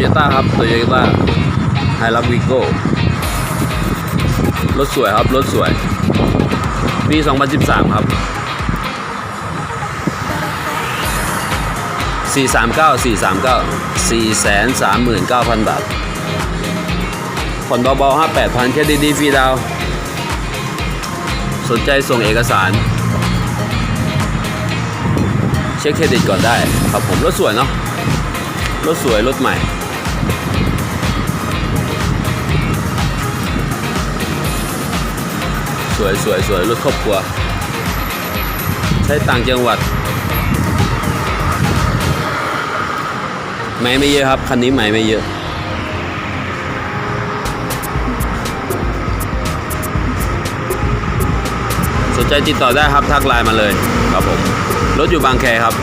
โยต้าครับโตโยต้าไฮรักวีโก้รถสวยครับ รถสวย ปี 2013 ครับ 439 439 439,000 บาท ผ่อนเบาๆครับ8,000 แค่ดีๆฟรีดาว สนใจส่งเอกสาร เช็คเครดิตก่อนได้ครับผม รถสวยเนาะรถสวย รถใหม่ สวยสวยสวยรถครอบครัว ใช้ต่างจังหวัดไม่ไม่เยอะครับ คันนี้ไม่ไม่เยอะสนใจติดต่อได้ครับทักไลน์มาเลยครับผมรถอยู่บางแคครับ